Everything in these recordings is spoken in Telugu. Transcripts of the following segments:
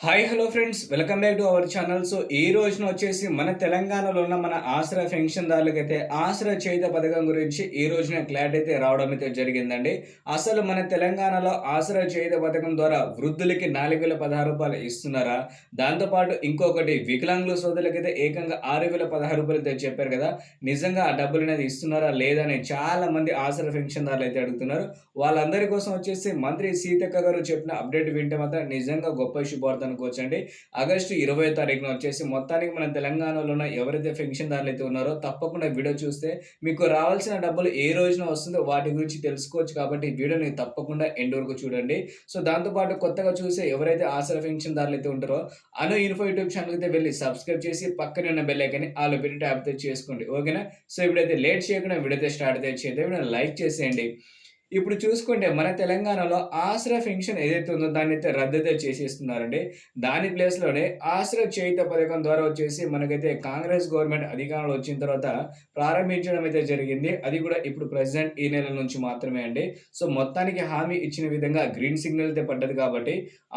Hi hello friends welcome back to our channel so ఈ రోజున వచ్చేసి మన తెలంగాణలో ఉన్న మన ఆసరా పెన్షన్దారులకు అయితే ఆసరా చేయుత పథకం గురించి ఈ రోజున క్లారిటీ అయితే రావడం అయితే జరిగిందండి. అసలు మన తెలంగాణలో ఆసరా చేయుత పథకం ద్వారా వృద్ధులకి నాలుగు వేల పదహారు రూపాయలు ఇస్తున్నారా? దాంతోపాటు ఇంకొకటి వికలాంగుల సోదరులకైతే ఏకంగా ఆరు వేల పదహారు రూపాయలు అయితే చెప్పారు కదా. నిజంగా ఆ డబ్బులు అనేది ఇస్తున్నారా లేదని చాలా మంది ఆసరా పెన్షన్దారులు అయితే అడుగుతున్నారు. వాళ్ళందరి కోసం వచ్చేసి మంత్రి సీతక్క గారు చెప్పిన అప్డేట్ వింటే మాత్రం నిజంగా గొప్ప శుభార్త అనుకోవచ్చండి. ఆగస్టు ఇరవై తారీఖున వచ్చేసి మొత్తానికి మన తెలంగాణలో ఉన్న ఎవరైతే పెన్షన్దారులు అయితే ఉన్నారో తప్పకుండా వీడియో చూస్తే మీకు రావాల్సిన డబ్బులు ఏ రోజున వస్తుందో వాటి గురించి తెలుసుకోవచ్చు కాబట్టి ఈ వీడియోని తప్పకుండా ఎండ్ వరకు చూడండి. సో దాంతోపాటు కొత్తగా చూసే ఎవరైతే ఆసరా పెన్షన్దారులు అయితే ఉంటారో అను ఇన్ఫో యూట్యూబ్ ఛానల్ అయితే వెళ్ళి సబ్స్క్రైబ్ చేసి పక్కనే ఉన్న బెల్ ఐకని ఆలో పెట్టి ట్యాప్ అయితే చేసుకోండి. ఓకేనా? సో ఇప్పుడైతే లేట్ చేయకుండా వీడియో అయితే స్టార్ట్ అయితే చేద్దాం. లైక్ చేసేయండి. ఇప్పుడు చూసుకుంటే మన తెలంగాణలో ఆశ్రయ పెన్షన్ ఏదైతే ఉందో దాన్ని అయితే రద్దయితే చేసేస్తున్నారండి. దాని ప్లేస్లోనే ఆశ్రయ చేయుత పథకం ద్వారా వచ్చేసి మనకైతే కాంగ్రెస్ గవర్నమెంట్ అధికారంలో వచ్చిన తర్వాత ప్రారంభించడం అయితే జరిగింది. అది కూడా ఇప్పుడు ప్రెసిడెంట్ ఈ నెల నుంచి మాత్రమే అండి. సో మొత్తానికి హామీ ఇచ్చిన విధంగా గ్రీన్ సిగ్నల్ అయితే పడ్డది కాబట్టి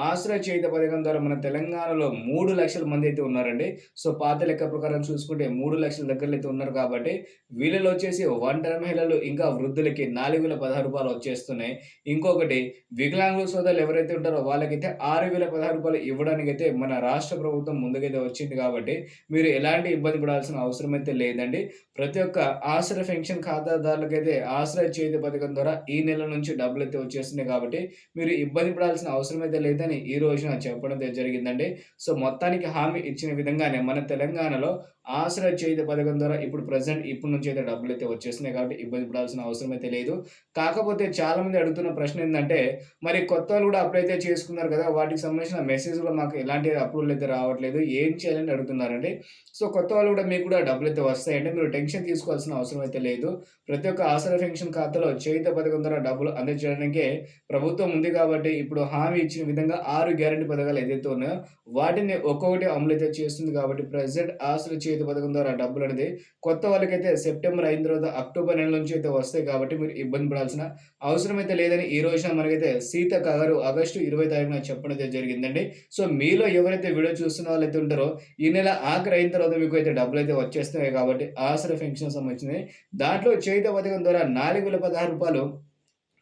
ఆశ్రయ చేయుత పథకం ద్వారా మన తెలంగాణలో మూడు లక్షల మంది అయితే ఉన్నారండి. సో పాత లెక్క ప్రకారం చూసుకుంటే మూడు లక్షల దగ్గరలో అయితే ఉన్నారు కాబట్టి వీళ్ళలో వచ్చేసి ఒంటరి మహిళలు ఇంకా వృద్ధులకి నాలుగు వేల పదహారు రూపాయలు వచ్చేస్తున్నాయి. ఇంకొకటి వికలాంగుల సోదరులు ఎవరైతే ఉంటారో వాళ్ళకైతే ఆరు వేల పదహారు రూపాయలు ఇవ్వడానికి అయితే మన రాష్ట్ర ప్రభుత్వం ముందుకైతే వచ్చింది కాబట్టి మీరు ఎలాంటి ఇబ్బంది పడాల్సిన అవసరం అయితే లేదండి. ప్రతి ఒక్క ఆశ్రయ పెన్షన్ ఖాతాదారులకైతే ఆశ్రయ చేతి పథకం ద్వారా ఈ నెల నుంచి డబ్బులు అయితే వచ్చేస్తున్నాయి కాబట్టి మీరు ఇబ్బంది పడాల్సిన అవసరం అయితే లేదని ఈ రోజున చెప్పడం జరిగిందండి. సో మొత్తానికి హామీ ఇచ్చిన విధంగానే మన తెలంగాణలో ఆశ్రయ చేతి పథకం ద్వారా ఇప్పుడు ప్రజెంట్ ఇప్పటి నుంచి అయితే డబ్బులు అయితే వచ్చేస్తున్నాయి కాబట్టి ఇబ్బంది పడాల్సిన అవసరం అయితే లేదు. కాకపోతే చాలా మంది అడుగుతున్న ప్రశ్న ఏంటంటే మరి కొత్త వాళ్ళు కూడా అప్లై అయితే చేసుకున్నారు కదా వాటికి సంబంధించిన మెసేజ్ కూడా మాకు ఎలాంటి అప్రూవల్ అయితే రావట్లేదు ఏం చేయాలని అడుగుతున్నారండి? సో కొత్త వాళ్ళు కూడా మీకు కూడా డబ్బులు అయితే వస్తాయంటే మీరు టెన్షన్ తీసుకోవాల్సిన అవసరం అయితే లేదు. ప్రతి ఒక్క ఆసరా పెన్షన్ ఖాతాలో చేయుత పథకం ద్వారా డబ్బులు అందించడానికే ప్రభుత్వం ఉంది కాబట్టి ఇప్పుడు హామీ ఇచ్చిన విధంగా ఆరు గ్యారంటీ పథకాలు ఏదైతే ఉన్నాయో వాటిని ఒక్కొక్కటి అమలు అయితే చేస్తుంది కాబట్టి ప్రజెంట్ ఆసరా చేతి పథకం ద్వారా డబ్బులు అనేది కొత్త వాళ్ళకైతే సెప్టెంబర్ అయిన తర్వాత అక్టోబర్ నెల నుంచి అయితే వస్తాయి కాబట్టి మీరు ఇబ్బంది పడాల్సిన అవసరం అయితే లేదని ఈ రోజున మనకైతే సీత గారు ఆగస్టు ఇరవై తారీఖున చెప్పడం అయితే జరిగిందండి. సో మీలో ఎవరైతే వీడియో చూస్తున్న వాళ్ళైతే ఉంటారో ఈ నెల ఆఖరి అయిన తర్వాత మీకు అయితే డబ్బులు అయితే వచ్చేస్తున్నాయి కాబట్టి ఆసర పెన్షన్ సంబంధించింది దాంట్లో చేత పథకం ద్వారా నాలుగు వేల పదహారు రూపాయలు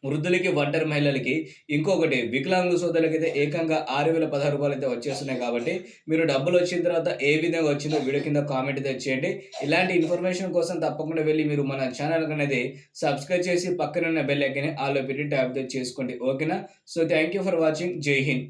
వృద్ధులకి ఒంటరి మహిళలకి. ఇంకొకటి వికలాంగ సోదరులకి అయితే ఏకంగా ఆరు వేల పదహారు రూపాయలు అయితే వచ్చేస్తున్నాయి కాబట్టి మీరు డబ్బులు వచ్చిన తర్వాత ఏ విధంగా వచ్చిందో వీడియో కింద కామెంట్ అయితే చేయండి. ఇలాంటి ఇన్ఫర్మేషన్ కోసం తప్పకుండా వెళ్ళి మీరు మన ఛానల్ అనేది సబ్స్క్రైబ్ చేసి పక్కన ఉన్న బెల్ ఐకన్ ఆలో పెట్టి ట్యాప్ చేసుకోండి. ఓకేనా? So thank you for watching. జై హింద్.